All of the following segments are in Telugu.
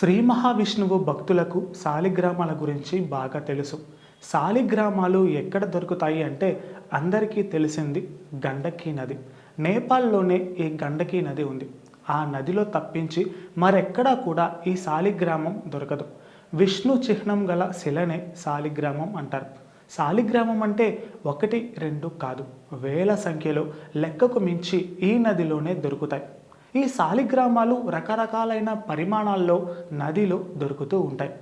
శ్రీ మహావిష్ణువు భక్తులకు సాలిగ్రామాల గురించి బాగా తెలుసు. సాలిగ్రామాలు ఎక్కడ దొరుకుతాయి అంటే అందరికీ తెలిసింది గండకీ నది. నేపాల్లోనే ఈ గండకీ నది ఉంది. ఆ నదిలో తప్పించి మరెక్కడా కూడా ఈ సాలిగ్రామం దొరకదు. విష్ణు చిహ్నం గల శిలనే సాలిగ్రామం అంటారు. సాలిగ్రామం అంటే ఒకటి రెండు కాదు. వేల సంఖ్యలో లెక్కకు మించి ఈ నదిలోనే దొరుకుతాయి. ఈ శాలిగ్రామాలు రకరకాలైన పరిమాణాల్లో నదిలో దొరుకుతూ ఉంటాయి.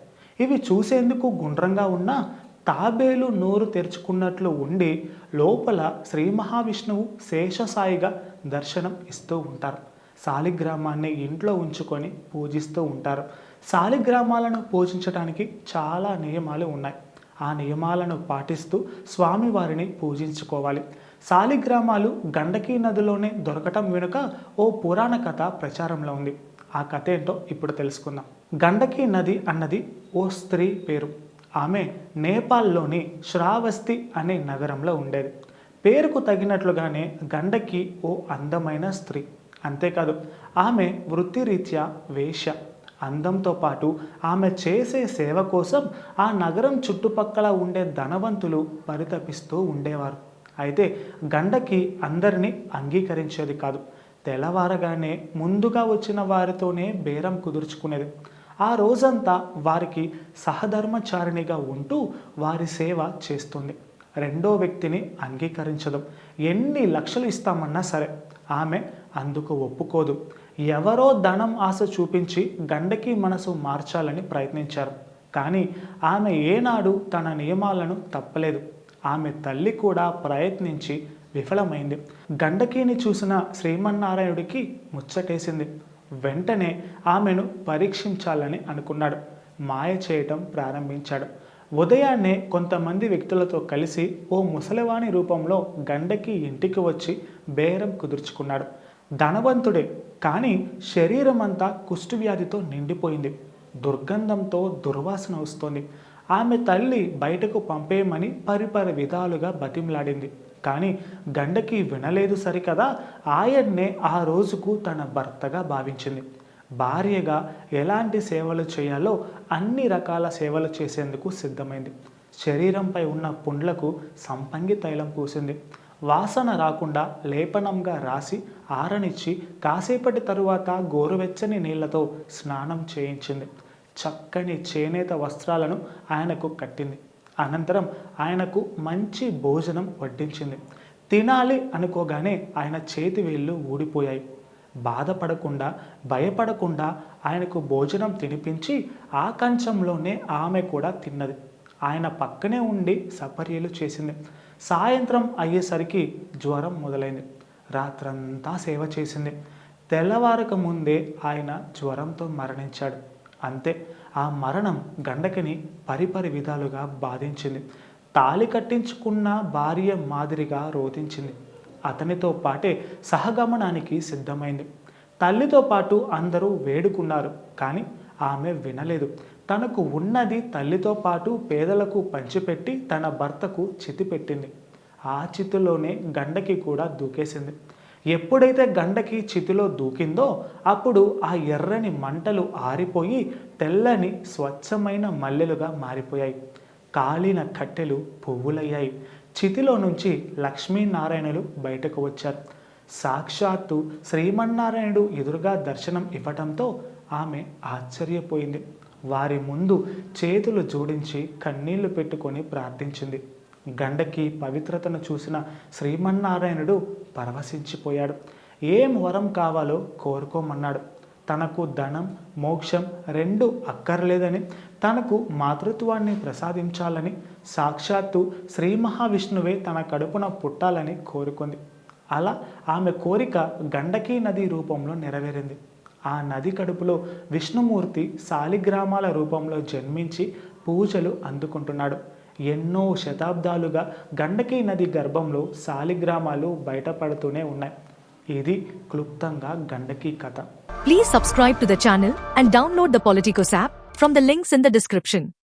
ఇవి చూసేందుకు గుండ్రంగా ఉన్న తాబేలు నోరు తెరుచుకున్నట్లు ఉండి లోపల శ్రీ మహావిష్ణువు శేషసాయిగా దర్శనం ఇస్తూ ఉంటారు. సాలిగ్రామాన్ని ఇంట్లో ఉంచుకొని పూజిస్తూ ఉంటారు. సాలిగ్రామాలను పూజించడానికి చాలా నియమాలు ఉన్నాయి. ఆ నియమాలను పాటిస్తూ స్వామివారిని పూజించుకోవాలి. శాలిగ్రామాలు గండకీ నదిలోనే దొరకటం వెనుక ఓ పురాణ కథ ప్రచారంలో ఉంది. ఆ కథ ఏంటో ఇప్పుడు తెలుసుకుందాం. గండకీ నది అన్నది ఓ స్త్రీ పేరు. ఆమె నేపాల్లోని శ్రావస్తి అనే నగరంలో ఉండేది. పేరుకు తగినట్లుగానే గండకి ఓ అందమైన స్త్రీ. అంతేకాదు ఆమె వృత్తిరీత్యా వేశ్య. అందంతో పాటు ఆమె చేసే సేవ కోసం ఆ నగరం చుట్టుపక్కల ఉండే ధనవంతులు పరితపిస్తూ ఉండేవారు. అయితే గండకి అందరినీ అంగీకరించేది కాదు. తెల్లవారగానే ముందుగా వచ్చిన వారితోనే బేరం కుదుర్చుకునేది. ఆ రోజంతా వారికి సహధర్మచారిణిగా ఉంటూ వారి సేవ చేస్తుంది. రెండో వ్యక్తిని అంగీకరించదు. ఎన్ని లక్షలు ఇస్తామన్నా సరే ఆమె అందుకు ఒప్పుకోదు. ఎవరో ధనం ఆశ చూపించి గండకి మనసు మార్చాలని ప్రయత్నించారు. కానీ ఆమె ఏనాడు తన నియమాలను తప్పలేదు. ఆమె తల్లి కూడా ప్రయత్నించి విఫలమైంది. గండకీని చూసిన శ్రీమన్నారాయణుడికి ముచ్చటేసింది. వెంటనే ఆమెను పరీక్షించాలని అనుకున్నాడు. మాయ చేయటం ప్రారంభించాడు. ఉదయాన్నే కొంతమంది వ్యక్తులతో కలిసి ఓ ముసలివాణి రూపంలో గండకి ఇంటికి వచ్చి బేరం కుదుర్చుకున్నాడు. ధనవంతుడే కానీ శరీరం అంతా కుష్ఠవ్యాధితో నిండిపోయింది. దుర్గంధంతో దుర్వాసన వస్తోంది. ఆమె తల్లి బయటకు పంపేయమని పరిపర విధాలుగా బతిమలాడింది. కానీ గండకి వినలేదు సరికదా ఆయన్నే ఆ రోజుకు తన భర్తగా భావించింది. భార్యగా ఎలాంటి సేవలు చేయాలో అన్ని రకాల సేవలు చేసేందుకు సిద్ధమైంది. శరీరంపై ఉన్న పుండ్లకు సంపంగి తైలం పూసింది. వాసన రాకుండా లేపనంగా రాసి ఆరనిచ్చి కాసేపటి తరువాత గోరువెచ్చని నీళ్ళతో స్నానం చేయించింది. చక్కని చేనేత వస్త్రాలను ఆయనకు కట్టింది. అనంతరం ఆయనకు మంచి భోజనం వడ్డించింది. తినాలి అనుకోగానే ఆయన చేతి వేళ్ళు ఊడిపోయాయి. బాధపడకుండా భయపడకుండా ఆయనకు భోజనం తినిపించి ఆ కంచంలోనే ఆమె కూడా తిన్నది. ఆయన పక్కనే ఉండి సపర్యలు చేసింది. సాయంత్రం అయ్యేసరికి జ్వరం మొదలైంది. రాత్రంతా సేవ చేసింది. తెల్లవారక ముందే ఆయన జ్వరంతో మరణించాడు. అంతే ఆ మరణం గండకిని పరిపరి విధాలుగా బాధించింది. తాలి కట్టించుకున్న భార్య మాదిరిగా రోధించింది. అతనితో పాటే సహగమనానికి సిద్ధమైంది. తల్లితో పాటు అందరూ వేడుకున్నారు కానీ ఆమె వినలేదు. తనకు ఉన్నది తల్లితో పాటు పేదలకు పంచిపెట్టి తన భర్తకు చితి పెట్టింది. ఆ చితిలోనే గండకి కూడా దూకేసింది. ఎప్పుడైతే గండకి చితిలో దూకిందో అప్పుడు ఆ ఎర్రని మంటలు ఆరిపోయి తెల్లని స్వచ్ఛమైన మల్లెలుగా మారిపోయాయి. కాలిన కట్టెలు పువ్వులయ్యాయి. చితిలో నుంచి లక్ష్మీనారాయణులు బయటకు వచ్చారు. సాక్షాత్తు శ్రీమన్నారాయణుడు ఎదురుగా దర్శనం ఇవ్వటంతో ఆమె ఆశ్చర్యపోయింది. వారి ముందు చేతులు జోడించి కన్నీళ్ళు పెట్టుకొని ప్రార్థించింది. గండకి పవిత్రతను చూసిన శ్రీమన్నారాయణుడు పరవశించిపోయాడు. ఏం వరం కావాలో కోరుకోమన్నాడు. తనకు ధనం మోక్షం రెండు అక్కర్లేదని తనకు మాతృత్వాన్ని ప్రసాదించాలని సాక్షాత్తు శ్రీ మహావిష్ణువే తన కడుపున పుట్టాలని కోరుకుంది. అలా ఆమె కోరిక గండకీ నది రూపంలో నెరవేరింది. ఆ నది కడుపులో విష్ణుమూర్తి శాలిగ్రామాల రూపంలో జన్మించి పూజలు అందుకుంటున్నాడు. ఎన్నో శతాబ్దాలుగా గండకీ నది గర్భంలో శాలిగ్రామాలు బయటపడుతూనే ఉన్నాయి. ఇది క్లుప్తంగా గండకీ కథ. Please subscribe to the channel and download the politicos app from the links in the description